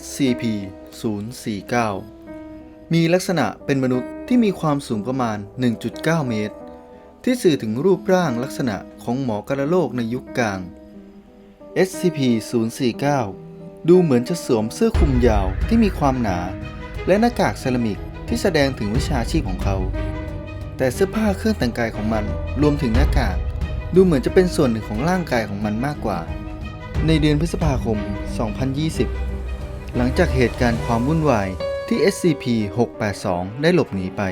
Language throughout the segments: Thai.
SCP-049 มีลักษณะเป็นมนุษย์ที่มีความสูงประมาณ 1.9 เมตร ที่สื่อถึงรูปร่างลักษณะของหมอกระโลกในยุคกลาง SCP-049 ดูเหมือนจะสวมเสื้อคลุมยาวที่มีความหนา และหน้ากากเซรามิกที่แสดงถึงวิชาชีพของเขา แต่เสื้อผ้าเครื่องแต่งกายของมันรวมถึงหน้ากาก ดูเหมือนจะเป็นส่วนหนึ่งของร่างกายของมันมากกว่า ในเดือนพฤษภาคม 2020 หลังจากเหตุการณ์ความวุ่นวายที่ SCP-682 ได้หลบหนีไป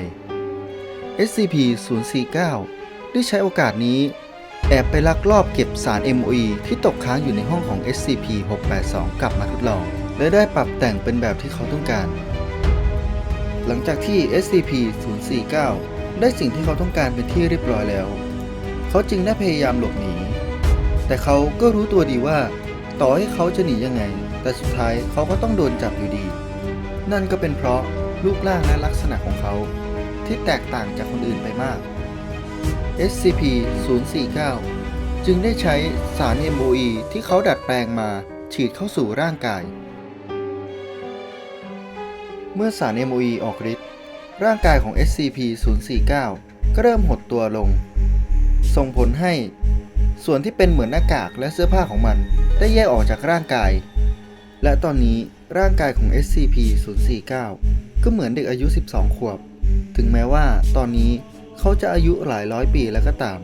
SCP-049 ได้ใช้โอกาสนี้ แอบไปลักลอบเก็บสาร MOE ที่ตกค้างอยู่ในห้องของ SCP-682 กลับมาทดลอง และได้ปรับแต่งเป็นแบบที่เขาต้องการ หลังจากที่ SCP-049 ได้สิ่งที่เขาต้องการเป็นที่เรียบร้อยแล้ว เขาจึงได้พยายามหลบหนี แต่เขาก็รู้ตัวดีว่า ต่อให้เขาจะหนียังไง แต่สุดท้ายเขาก็ต้องโดนจับอยู่ดี นั่นก็เป็นเพราะรูปร่างและลักษณะของเขา ที่แตกต่างจากคนอื่นไปมาก SCP-049 จึงได้ใช้สาร MOE ที่เขาดัดแปลงมาฉีดเข้าสู่ร่างกาย เมื่อสาร MOE ออกฤทธิ์ร่างกายของ SCP-049 ก็เริ่มหดตัวลง ส่งผลให้ ส่วนที่เป็นเหมือนหน้ากากและเสื้อผ้าของมันได้แยกออกจากร่างกาย และตอนนี้ร่างกายของ SCP-049 ก็เหมือนเด็กอายุ 12 ขวบ ถึงแม้ว่าตอนนี้เขาจะอายุหลายร้อยปีแล้วก็ตาม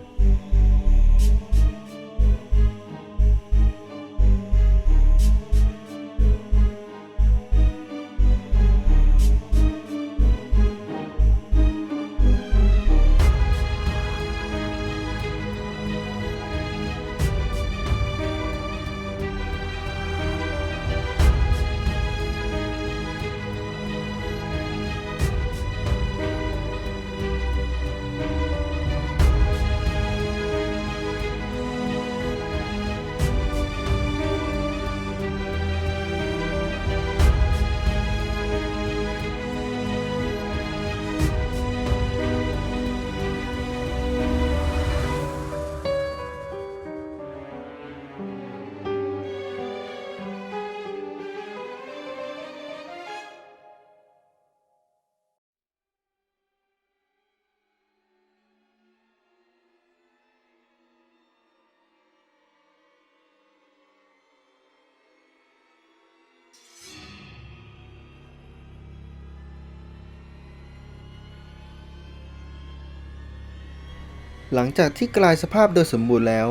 หลังจากที่กลายสภาพโดยสมบูรณ์แล้ว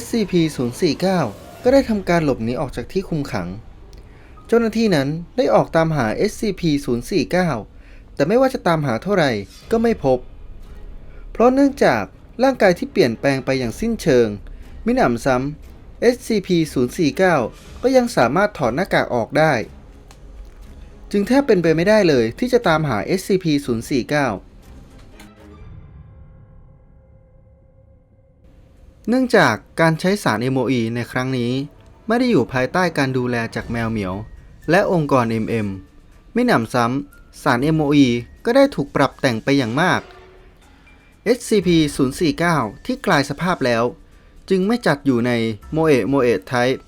SCP-049 ก็ได้ทำการหลบหนีออกจากที่คุมขัง เจ้าหน้าที่นั้นได้ออกตามหา SCP-049 แต่ไม่ว่าจะตามหาเท่าไหร่ก็ไม่พบ เพราะเนื่องจากร่างกายที่เปลี่ยนแปลงไปอย่างสิ้นเชิง มิหนำซ้ำ SCP-049 ก็ยังสามารถถอดหน้ากากออกได้ จึงแทบเป็นไปไม่ได้เลยที่จะตามหา SCP-049 เนื่องจากการใช้สาร MOE ในครั้งนี้ ไม่ได้อยู่ภายใต้การดูแลจากแมวเหมียว และองค์กร MM ไม่หนำซ้ำสาร MOE ก็ได้ถูกปรับแต่งไปอย่างมาก SCP-049 ที่กลายสภาพแล้ว จึงไม่จัดอยู่ใน MOE MOE Type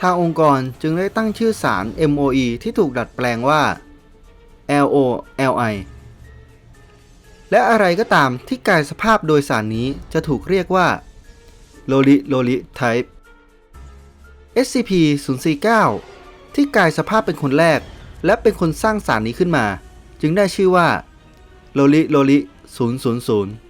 ทางองค์กรจึงได้ตั้งชื่อสาร MOE ที่ถูกดัดแปลงว่า LOLI และอะไรก็ตามที่กลายสภาพโดยสารนี้จะถูกเรียกว่า โลลิโลลิไทป์ SCP-049 ที่กลายสภาพเป็นคนแรก และเป็นคนสร้างสารนี้ขึ้นมา จึงได้ชื่อว่าโลลิโลลิ000